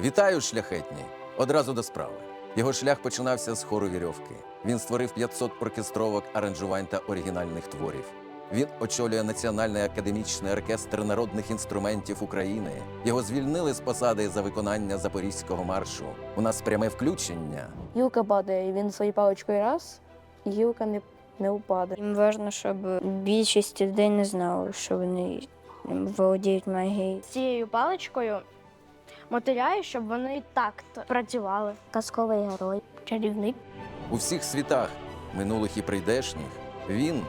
Вітаю, шляхетні! Одразу до справи. Його шлях починався з хору вірьовки. Він створив 500 оркестровок, аранжувань та оригінальних творів. Він очолює Національний академічний оркестр народних інструментів України. Його звільнили з посади за виконання запорізького маршу. У нас пряме включення. Гілка падає, і він своєю паличкою раз, і гілка не, не впаде. Їм важливо, щоб більшість людей не знали, що вони володіють магією. цією паличкою мотиляю, щоб вони так працювали. Казковий герой, чарівник. У всіх світах, минулих і прийдешніх, він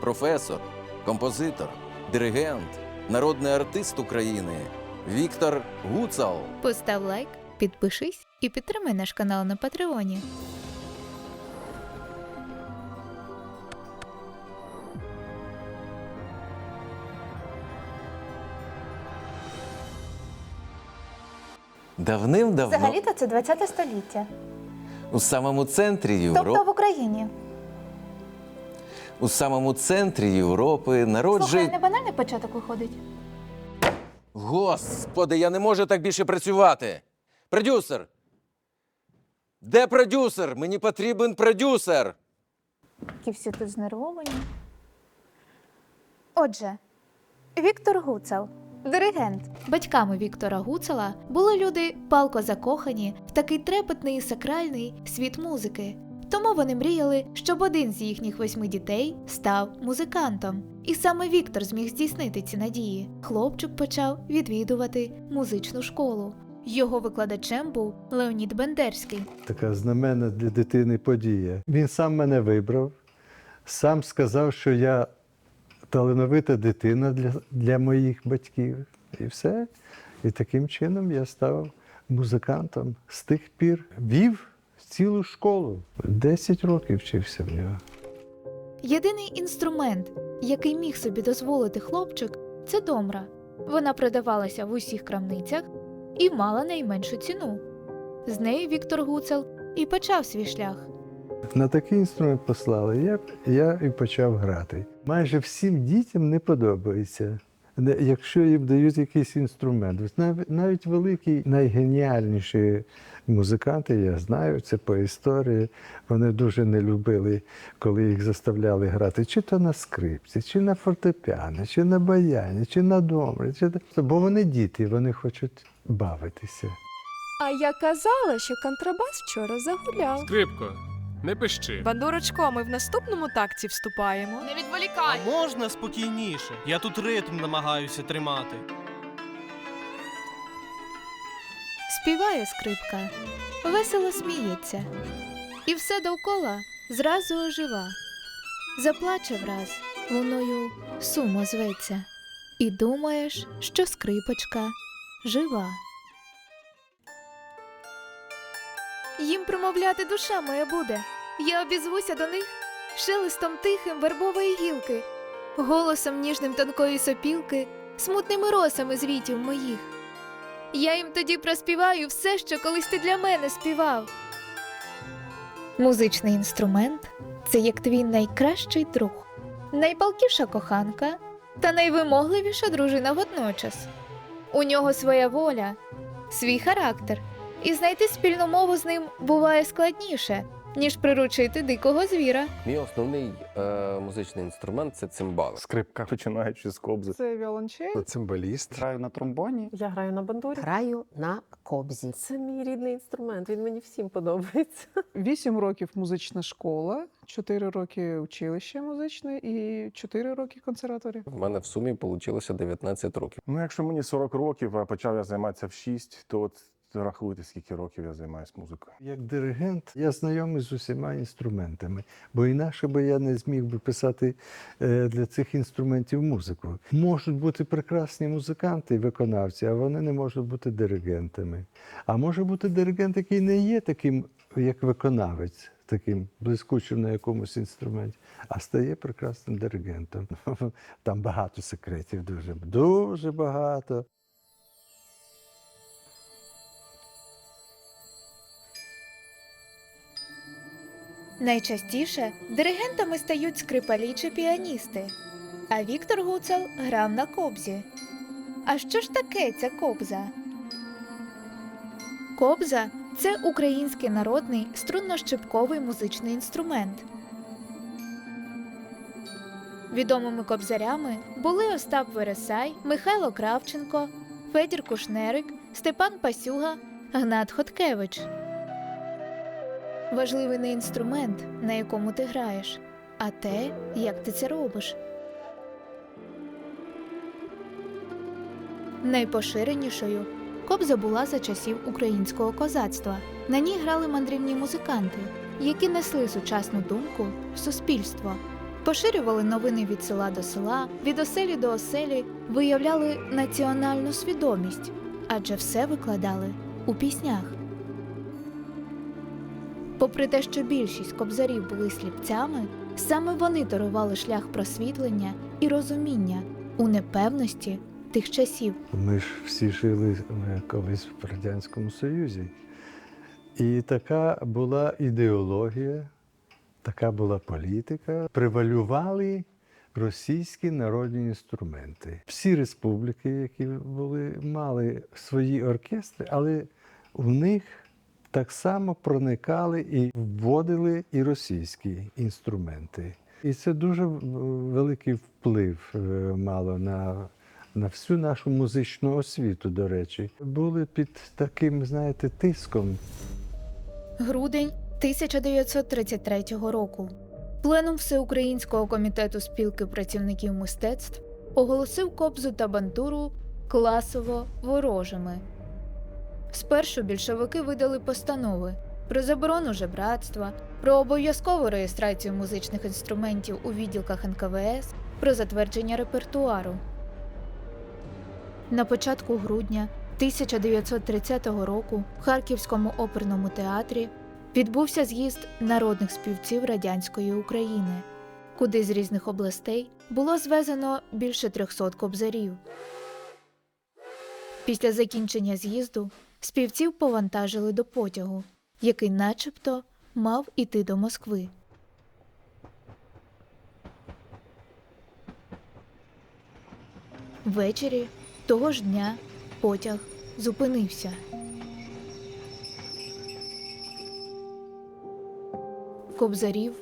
професор, композитор, диригент, народний артист України Віктор Гуцал. Постав лайк, підпишись і підтримай наш канал на Патреоні. Давним-давно Взагалі-то це 20 століття. у самому центрі Європи. Тобто в Україні. у самому центрі Європи народжує. Слухай, не банальний початок виходить. Господи, я не можу так більше працювати. Продюсер. Де продюсер? Мені потрібен продюсер. Які всі тут знервовані. Отже, Віктор Гуцел, диригент. Батьками Віктора Гуцела були люди палко закохані в такий трепетний і сакральний світ музики. Тому вони мріяли, щоб один з їхніх восьми дітей став музикантом. І саме Віктор зміг здійснити ці надії. Хлопчик почав відвідувати музичну школу. Його викладачем був Леонід Бендерський. така знаменна для дитини подія. Він сам мене вибрав, сам сказав, що я талановита дитина для, для моїх батьків. І все. І таким чином я став музикантом. З тих пір вів цілу школу. Десять років вчився в нього. Єдиний інструмент, який міг собі дозволити хлопчик, це домра. Вона продавалася в усіх крамницях і мала найменшу ціну. З нею Віктор Гуцел і почав свій шлях. На такий інструмент послали, я, я і почав грати. Майже всім дітям не подобається, якщо їм дають якийсь інструмент. Навіть, навіть великі, найгеніальніші музиканти, я знаю, це по історії, вони дуже не любили, коли їх заставляли грати чи то на скрипці, чи на фортепіано, чи на баяні, чи на домрі. Чи... Бо вони діти, вони хочуть бавитися. А я казала, що контрабас вчора загуляв. Скрипко, не пищи. Бандурочко, ми в наступному такті вступаємо. Не відволікай! А можна спокійніше? Я тут ритм намагаюся тримати. Співає скрипка, весело сміється, і все довкола зразу ожива. Заплаче враз, луною сумо зветься, і думаєш, що скрипочка жива. Їм промовляти душа моя буде. Я обізвуся до них шелестом тихим вербової гілки, голосом ніжним тонкої сопілки, смутними росами звітів моїх. Я їм тоді проспіваю все, що колись ти для мене співав. Музичний інструмент це як твій найкращий друг, найпалкіша коханка та найвимогливіша дружина водночас. У нього своя воля, свій характер, і знайти спільну мову з ним буває складніше, ніж приручити дикого звіра. Мій основний е, музичний інструмент це цимбали. Скрипка, починаючи з кобзи. Це віолончель. Цимбаліст. Граю на тромбоні. Я граю на бандурі. Граю на кобзі. Це мій рідний інструмент. Він мені всім подобається. Вісім років музична школа, чотири роки училище музичне і чотири роки консерваторія. В мене в сумі вийшло 19 років. Ну, якщо мені 40 років, а почав я займатися в 6, то от рахуйте, скільки років я займаюся музикою. Як диригент я знайомий з усіма інструментами, бо інакше би я не зміг би писати е, для цих інструментів музику. Можуть бути прекрасні музиканти і виконавці, а вони не можуть бути диригентами. А може бути диригент, який не є таким, як виконавець, таким блискучим на якомусь інструменті, а стає прекрасним диригентом. Там багато секретів, дуже, дуже багато. Найчастіше диригентами стають скрипалі чи піаністи, а Віктор Гуцел грав на кобзі. А що ж таке ця кобза? Кобза це український народний струнно-щипковий музичний інструмент. Відомими кобзарями були Остап Вересай, Михайло Кравченко, Федір Кушнерик, Степан Пасюга, Гнат Хоткевич. Важливий не інструмент, на якому ти граєш, а те, як ти це робиш. Найпоширенішою кобза була за часів українського козацтва. На ній грали мандрівні музиканти, які несли сучасну думку в суспільство, поширювали новини від села до села, від оселі до оселі, виявляли національну свідомість, адже все викладали у піснях. Попри те, що більшість кобзарів були сліпцями, саме вони дарували шлях просвітлення і розуміння у непевності тих часів. Ми ж всі жили е, колись в Радянському Союзі. І така була ідеологія, така була політика. Превалювали російські народні інструменти. Всі республіки, які були, мали свої оркестри, але в них так само проникали і вводили і російські інструменти. І це дуже е, великий вплив е, мало на на всю нашу музичну освіту, до речі, були під таким, знаєте, тиском. Грудень 1933 року. Пленум Всеукраїнського комітету спілки працівників мистецтв оголосив кобзу та бандуру класово ворожими. Спершу більшовики видали постанови про заборону жебратства, про обов'язкову реєстрацію музичних інструментів у відділках НКВС, про затвердження репертуару. На початку грудня 1930 року в Харківському оперному театрі відбувся з'їзд народних співців радянської України, куди з різних областей було звезено більше 300 кобзарів. Після закінчення з'їзду співців повантажили до потягу, який начебто мав іти до Москви. Ввечері того ж дня потяг зупинився. Кобзарів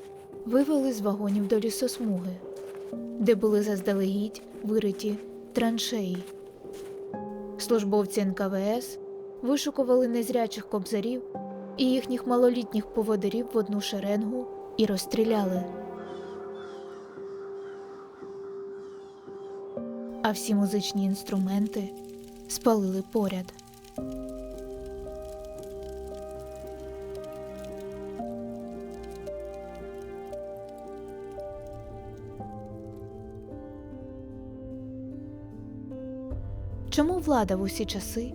вивели з вагонів до лісосмуги, де були заздалегідь вириті траншеї. Службовці НКВС вишукували незрячих кобзарів і їхніх малолітніх поводирів в одну шеренгу і розстріляли. А всі музичні інструменти спалили поряд. Чому влада в усі часи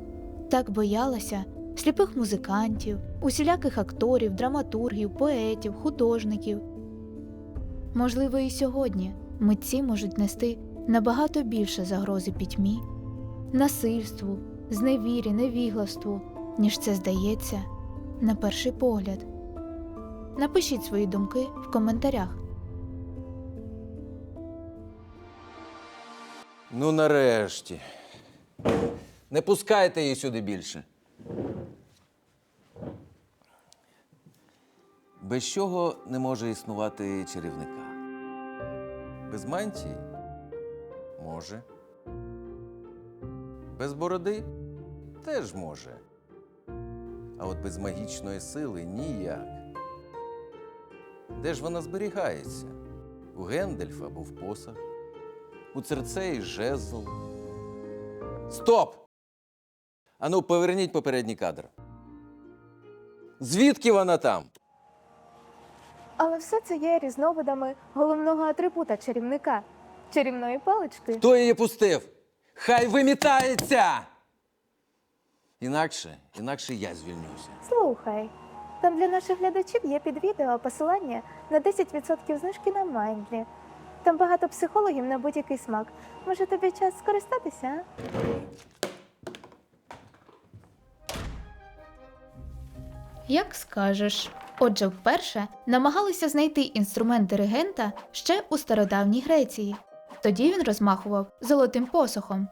так боялася сліпих музикантів, усіляких акторів, драматургів, поетів, художників? Можливо, і сьогодні митці можуть нести набагато більше загрози пітьмі, насильству, зневірі, невігластву, ніж це здається на перший погляд. Напишіть свої думки в коментарях. Ну, нарешті. Не пускайте її сюди більше. Без чого не може існувати чарівника? Без мантії? Може. Без бороди? Теж може. А от без магічної сили ніяк. Де ж вона зберігається? У Гендельфа був посаг, у Церцеї жезл. Стоп! Ану, поверніть попередній кадр. Звідки вона там? Але все це є різновидами головного атрибута чарівника чарівної палички. Хто її пустив? Хай вимітається! Інакше, інакше я звільнюся. Слухай, там для наших глядачів є під відео посилання на 10% знижки на Майндлі. Там багато психологів на будь-який смак. Може тобі час скористатися? а? Як скажеш. Отже, вперше намагалися знайти інструмент диригента ще у стародавній Греції. Тоді він розмахував золотим посохом.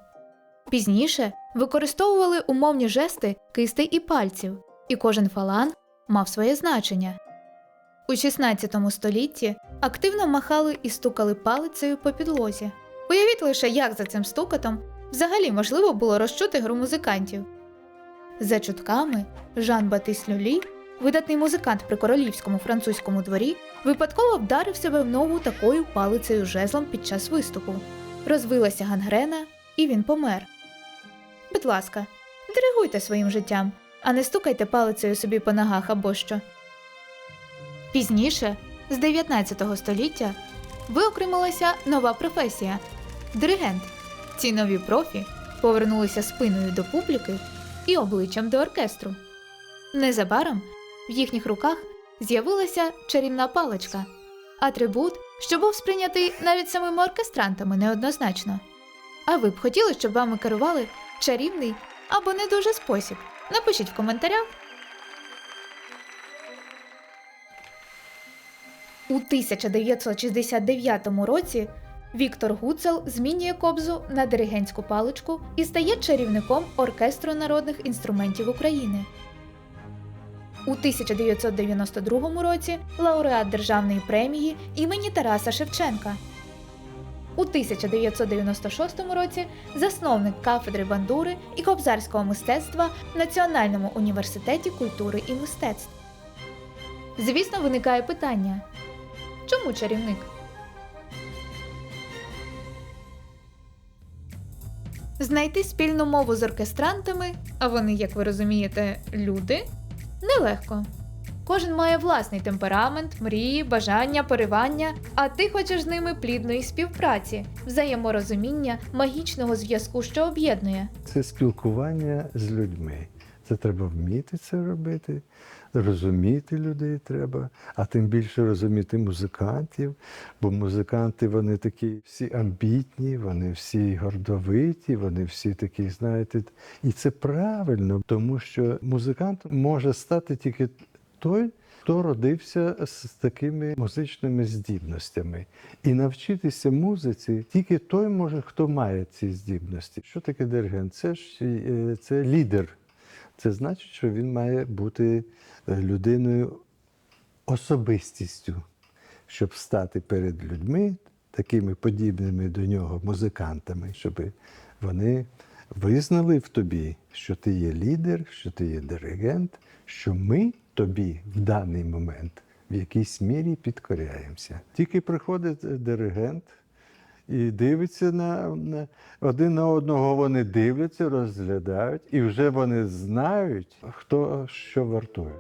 Пізніше використовували умовні жести кистей і пальців, і кожен фаланг мав своє значення. У 16 столітті активно махали і стукали палицею по підлозі. Уявіть лише, як за цим стукотом взагалі можливо було розчути гру музикантів. За чутками, Жан Батис Люлі, видатний музикант при королівському французькому дворі, випадково вдарив себе в ногу такою палицею жезлом під час виступу. Розвилася гангрена, і він помер. Будь ласка, диригуйте своїм життям, а не стукайте палицею собі по ногах або що. Пізніше, з 19 століття, виокремилася нова професія диригент. Ці нові профі повернулися спиною до публіки і обличчям до оркестру. Незабаром в їхніх руках з'явилася чарівна паличка, атрибут, що був сприйнятий навіть самими оркестрантами неоднозначно. А ви б хотіли, щоб вами керували чарівний або не дуже спосіб? Напишіть в коментарях. У 1969 році Віктор Гуцел змінює кобзу на диригентську паличку і стає чарівником оркестру народних інструментів України. У 1992 році лауреат Державної премії імені Тараса Шевченка. У 1996 році засновник кафедри бандури і кобзарського мистецтва в Національному університеті культури і мистецтв. Звісно, виникає питання: чому чарівник? Знайти спільну мову з оркестрантами, а вони, як ви розумієте, люди, нелегко. Кожен має власний темперамент, мрії, бажання, поривання, а ти хочеш з ними плідної співпраці, взаєморозуміння, магічного зв'язку, що об'єднує. Це спілкування з людьми. Це треба вміти це робити, розуміти людей треба, а тим більше розуміти музикантів, бо музиканти вони такі всі амбітні, вони всі гордовиті, вони всі такі, знаєте, і це правильно, тому що музикант може стати тільки той, хто родився з такими музичними здібностями. І навчитися музиці тільки той може, хто має ці здібності. Що таке диригент? Це ж е, це лідер. Це значить, що він має бути е, людиною особистістю, щоб стати перед людьми, такими подібними до нього музикантами, щоб вони визнали в тобі, що ти є лідер, що ти є диригент, що ми тобі в даний момент в якійсь мірі підкоряємося. Тільки приходить е, диригент і дивиться на, один на одного. Вони дивляться, розглядають, і вже вони знають, хто що вартує.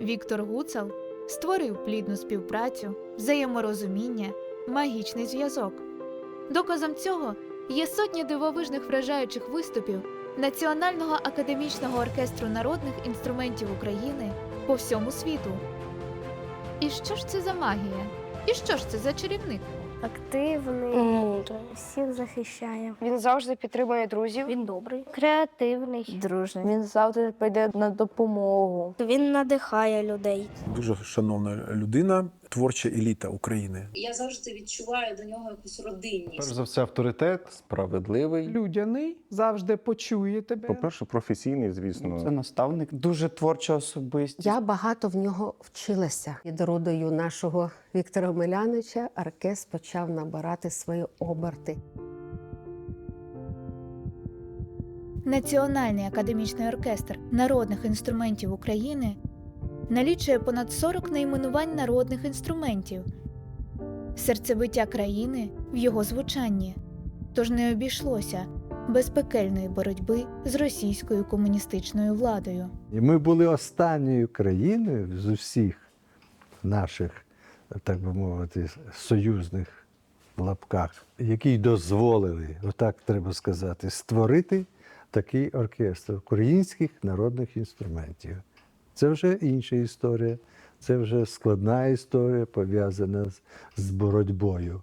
Віктор Гуцел створив плідну співпрацю, взаєморозуміння, магічний зв'язок. Доказом цього є сотні дивовижних вражаючих виступів Національного академічного оркестру народних інструментів України по всьому світу. І що ж це за магія? І що ж це за чарівник? Активний, Мудрий. всіх захищає. Він завжди підтримує друзів. Він добрий. Креативний, дружний. Він завжди прийде на допомогу. Він надихає людей. Дуже шановна людина, творча еліта України. Я завжди відчуваю до нього якусь родинність. Перш за все, авторитет, справедливий. Людяний завжди почує тебе. По-перше, професійний, звісно. Це наставник, дуже творча особистість. Я багато в нього вчилася. Під родою нашого Віктора Миляновича оркестр почав набирати свої оберти. Національний академічний оркестр народних інструментів України налічує понад 40 найменувань народних інструментів, серцебиття країни в його звучанні, тож не обійшлося без пекельної боротьби з російською комуністичною владою. І ми були останньою країною з усіх наших, так би мовити, союзних в лапках, які дозволили, отак треба сказати, створити такий оркестр українських народних інструментів. Це вже інша історія, це вже складна історія, пов'язана з, боротьбою.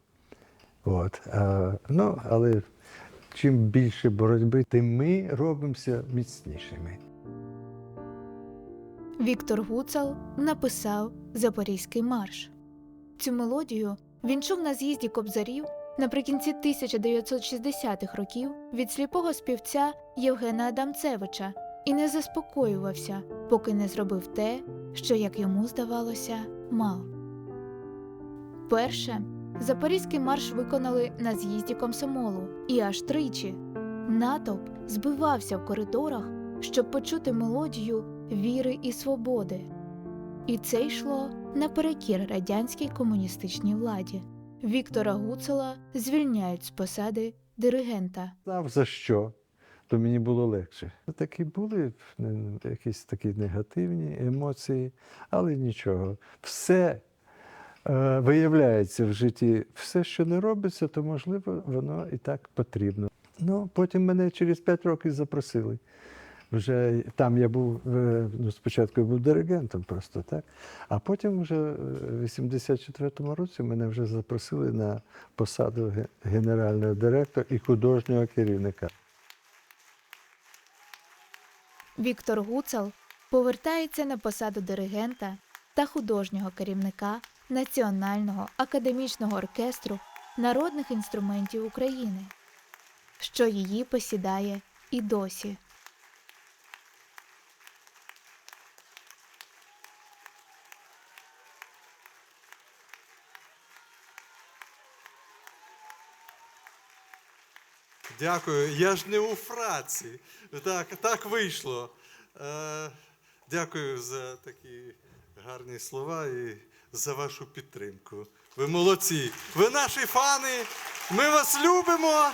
От. А, ну, але чим більше боротьби, тим ми робимося міцнішими. Віктор Гуцал написав Запорізький марш. Цю мелодію він чув на з'їзді кобзарів наприкінці 1960-х років від сліпого співця Євгена Адамцевича і не заспокоювався, поки не зробив те, що, як йому здавалося, мав. Перше Запорізький марш виконали на з'їзді комсомолу, і аж тричі натовп збивався в коридорах, щоб почути мелодію віри і свободи. І це йшло наперекір радянській комуністичній владі. Віктора Гуцела звільняють з посади диригента. знав за що, то мені було легше. Такі були якісь такі негативні емоції, але нічого. Все е, виявляється в житті, все, що не робиться, то можливо воно і так потрібно. Ну, потім мене через 5 років запросили. Вже там я був е, ну, спочатку я був диригентом просто так. А потім вже е, в 84-му році мене вже запросили на посаду генерального директора і художнього керівника. Віктор Гуцал повертається на посаду диригента та художнього керівника Національного академічного оркестру народних інструментів України, що її посідає і досі. Дякую. Я ж не у фраці. Так, так вийшло. Е, дякую за такі гарні слова і за вашу підтримку. Ви молодці. Ви наші фани. Ми вас любимо.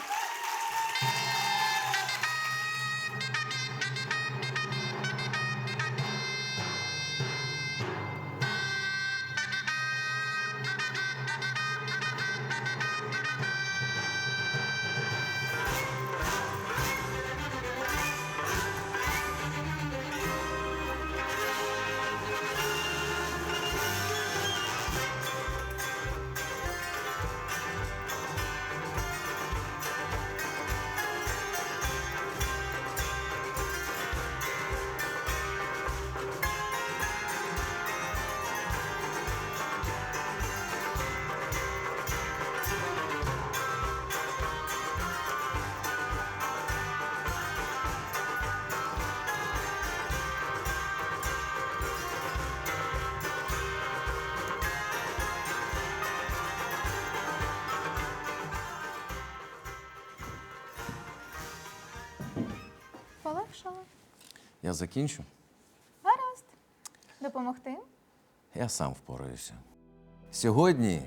Я закінчу, Гаразд. Допомогти? я сам впораюся. Сьогодні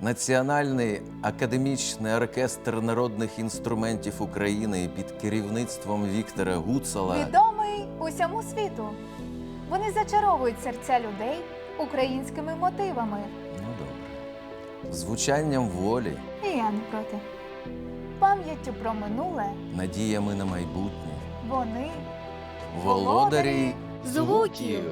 Національний академічний оркестр народних інструментів України під керівництвом Віктора Гуцала Відомий усьому світу. Вони зачаровують серця людей українськими мотивами. ну добре, звучанням волі, І я не проти. Пам'яттю про минуле надіями на майбутнє. вони Володарі Звуків!